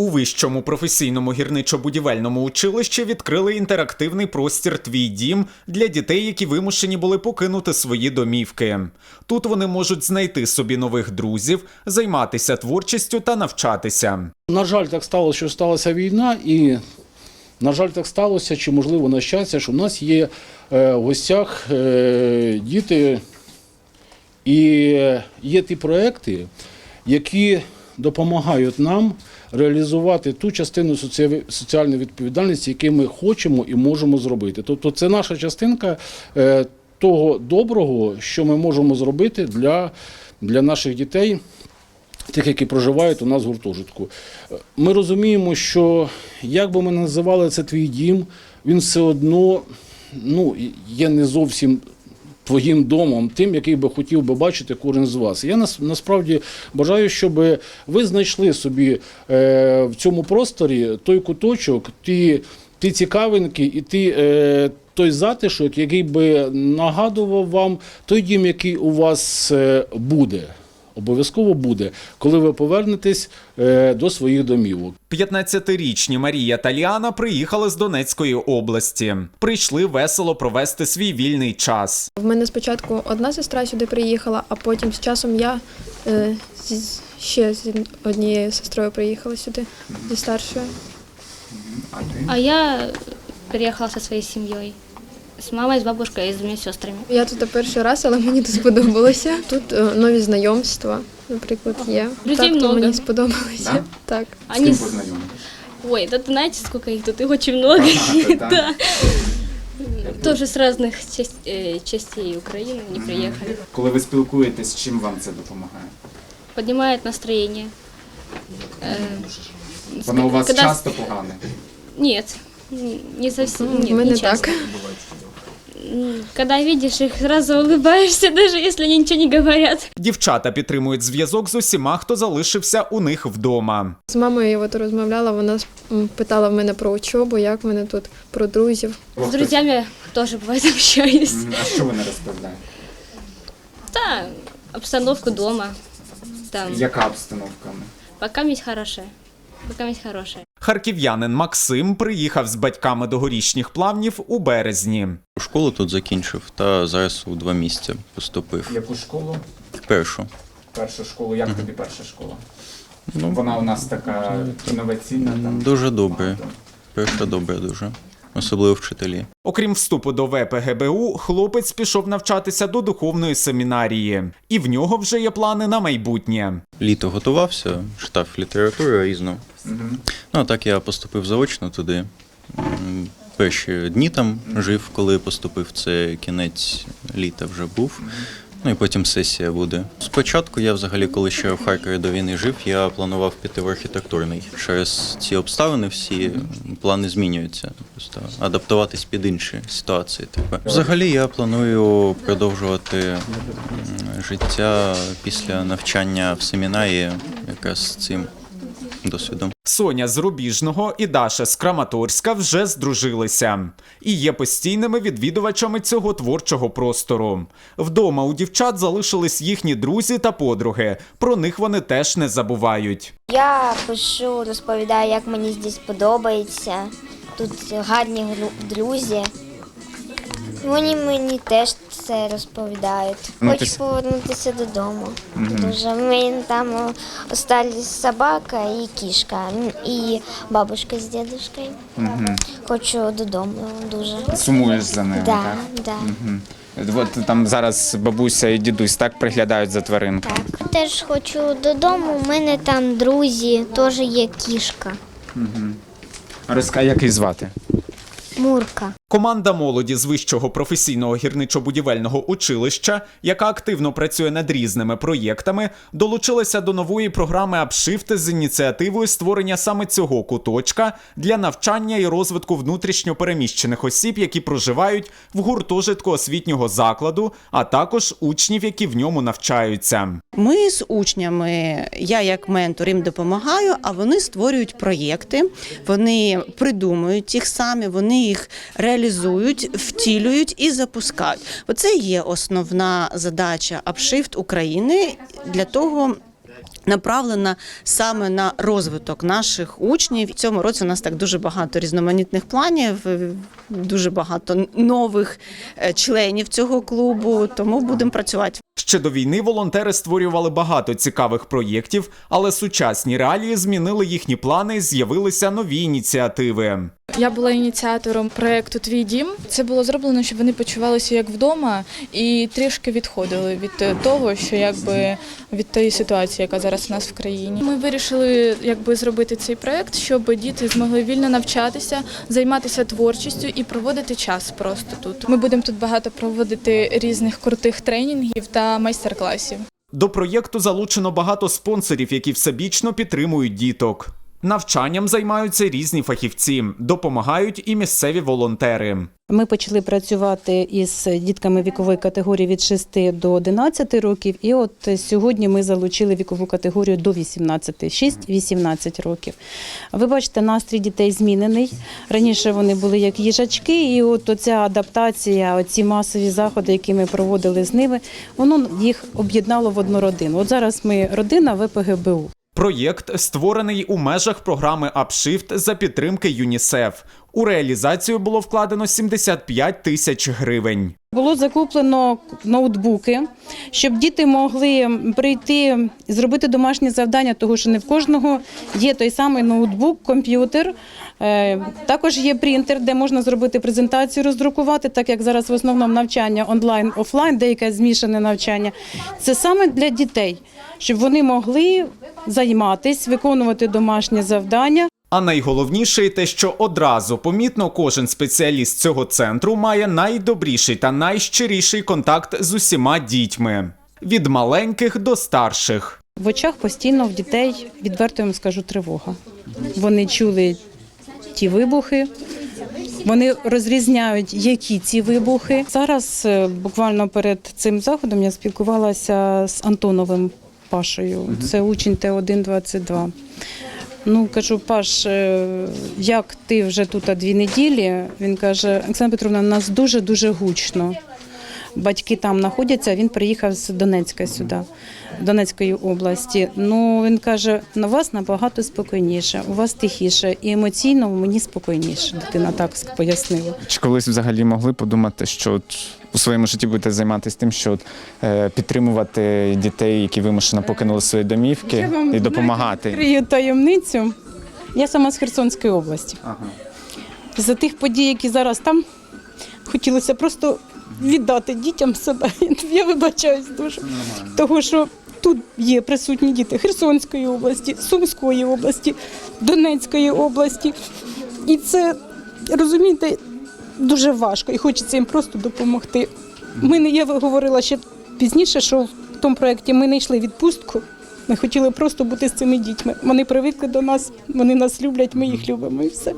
У вищому професійному гірничо-будівельному училищі відкрили інтерактивний простір Твій дім для дітей, які вимушені були покинути свої домівки. Тут вони можуть знайти собі нових друзів, займатися творчістю та навчатися. На жаль, так сталося, що сталася війна, і на жаль, так сталося, чи можливо на щастя, що в нас є е, в гостях е, діти, і є ті проекти, які допомагають нам реалізувати ту частину соціальної відповідальності, яку ми хочемо і можемо зробити. Тобто, це наша частинка е, того доброго, що ми можемо зробити для, для наших дітей тих, які проживають у нас в гуртожитку. Ми розуміємо, що як би ми називали це твій дім, він все одно ну, є не зовсім твоїм домом, тим, який би хотів би бачити кожен з вас. Я нас, насправді бажаю, щоб ви знайшли собі е, в цьому просторі той куточок, ті, ті цікавинки і ті. Е, той затишок, який би нагадував вам той дім, який у вас е, буде. Обов'язково буде, коли ви повернетесь е, до своїх домівок. 15-річні Марія та Ліана приїхали з Донецької області. Прийшли весело провести свій вільний час. В мене спочатку одна сестра сюди приїхала, а потім з часом я е, з- ще з однією сестрою приїхала сюди, зі старшою. А я приехала со своей семьей С мамой, с бабушкой и с двумя сестрами. Я тут перший раз, але мені тут сподобалося. Тут е, нові знайомства, наприклад, є. Людей так, то много. мені сподобалося. Так. Они... с- Ой, да ты знаете, сколько их тут? Их очень много. Да. Тоже с разных часть- э, частей Украины они приехали. Коли ви спілкуєтесь, чим вам це допомагає? Поднимает настроение. Э, Воно у вас когда- часто погане. Нет, н- не совсем. Ну, Нет, в мене не часто. так. Когда видишь их, сразу улыбаешься, даже если они ничего не говорят. Дівчата підтримують зв'язок з усіма, хто залишився у них вдома. З мамою я от розмовляла, вона питала в мене про учобу, як в мене тут, про друзів. С друзьями тоже бывает общаюсь. А що ви не розповідаєте? Да, обстановку дома. Там, Яка обстановка? пока месть хорошая. Пока месть хорошая. Харків'янин Максим приїхав з батьками до горішніх плавнів у березні. Школу тут закінчив та зараз у два місця поступив. Яку школу? В першу. Першу школу. Як тобі перша школа? Ну, Вона у нас така інноваційна. Там. дуже добре. Перша добре дуже. Особливо вчителі. Окрім вступу до ВПГБУ, хлопець пішов навчатися до духовної семінарії, і в нього вже є плани на майбутнє. Літо готувався, читав літературу різну. Ну, а так я поступив заочно туди. Перші дні там жив, коли поступив, це кінець літа вже був. Ну і потім сесія буде. Спочатку я взагалі, коли ще в Харкові до війни жив, я планував піти в архітектурний. Через ці обставини всі плани змінюються. Просто адаптуватись під інші ситуації. Типу. Взагалі я планую продовжувати життя після навчання в семінарі, якраз цим досвідом. Соня з Рубіжного і Даша з Краматорська вже здружилися і є постійними відвідувачами цього творчого простору. Вдома у дівчат залишились їхні друзі та подруги. Про них вони теж не забувають. Я пишу, розповідаю, як мені здесь подобається. Тут гарні друзі. Вони мені теж це розповідають. Хочу повернутися додому. Дуже в мене там остались собака і кішка, і бабушка з дідушкою. Хочу додому дуже. Сумуєш за ними, Да, да. От там зараз бабуся і дідусь так приглядають за тваринкою. Теж хочу додому. У мене там друзі, теж є кішка. Розкай, як її звати? Мурка. Команда молоді з вищого професійного гірничо-будівельного училища, яка активно працює над різними проєктами, долучилася до нової програми «Апшифти» з ініціативою створення саме цього куточка для навчання і розвитку внутрішньо переміщених осіб, які проживають в гуртожитку освітнього закладу, а також учнів, які в ньому навчаються. Ми з учнями, я як ментор їм допомагаю, а вони створюють проєкти, вони придумують їх самі, вони їх реалізують, втілюють і запускають. Оце є основна задача апшифт України для того. Направлена саме на розвиток наших учнів. В цьому році у нас так дуже багато різноманітних планів, дуже багато нових е, членів цього клубу. Тому будемо працювати. Ще до війни волонтери створювали багато цікавих проєктів, але сучасні реалії змінили їхні плани, з'явилися нові ініціативи. Я була ініціатором проєкту Твій дім. Це було зроблено, щоб вони почувалися як вдома і трішки відходили від того, що якби від тієї ситуації, яка зараз у нас в країні. Ми вирішили якби зробити цей проект, щоб діти змогли вільно навчатися, займатися творчістю і проводити час просто тут. Ми будемо тут багато проводити різних крутих тренінгів та майстер-класів. До проєкту залучено багато спонсорів, які всебічно підтримують діток. Навчанням займаються різні фахівці, допомагають і місцеві волонтери. Ми почали працювати із дітками вікової категорії від 6 до 11 років. І от сьогодні ми залучили вікову категорію до 18, 6-18 років. Ви бачите, настрій дітей змінений. Раніше вони були як їжачки, і от оця адаптація, оці масові заходи, які ми проводили з ними, воно їх об'єднало в одну родину. От зараз ми родина ВПГБУ. Проєкт створений у межах програми Upshift за підтримки ЮНІСЕФ. У реалізацію було вкладено 75 тисяч гривень. Було закуплено ноутбуки, щоб діти могли прийти зробити домашні завдання, тому що не в кожного є той самий ноутбук, комп'ютер. Е, Також є принтер, де можна зробити презентацію, роздрукувати, так як зараз в основному навчання онлайн, офлайн, деяке змішане навчання. Це саме для дітей, щоб вони могли займатися, виконувати домашні завдання. А найголовніше те, що одразу помітно кожен спеціаліст цього центру має найдобріший та найщиріший контакт з усіма дітьми від маленьких до старших. В очах постійно в дітей, відверто я скажу, тривога. Вони чули ті вибухи, вони розрізняють, які ці вибухи. Зараз, е, буквально перед цим заходом, я спілкувалася з Антоновим Пашею. Це учень Т1-22. Ну, кажу, Паш, е, як ти вже тут дві неділі? Він каже, Оксана Петровна, нас дуже-дуже гучно. Батьки там знаходяться, він приїхав з Донецька сюди, Донецької області. Ну він каже: на вас набагато спокійніше, у вас тихіше і емоційно мені спокійніше. Дитина так пояснила. Чи колись взагалі могли подумати, що от у своєму житті будете займатися тим, що от, е, підтримувати дітей, які вимушено покинули свої домівки, Я вам, і допомагати? Відкрию таємницю. Я сама з Херсонської області. За тих подій, які зараз там, хотілося просто віддати дітям себе. Я вибачаюсь дуже. Тому що тут є присутні діти Херсонської області, Сумської області, Донецької області. І це, розумієте, дуже важко і хочеться їм просто допомогти. Ми не я говорила ще пізніше, що в тому проєкті ми не йшли відпустку. Ми хотіли просто бути з цими дітьми. Вони привикли до нас, вони нас люблять, ми їх любимо і все.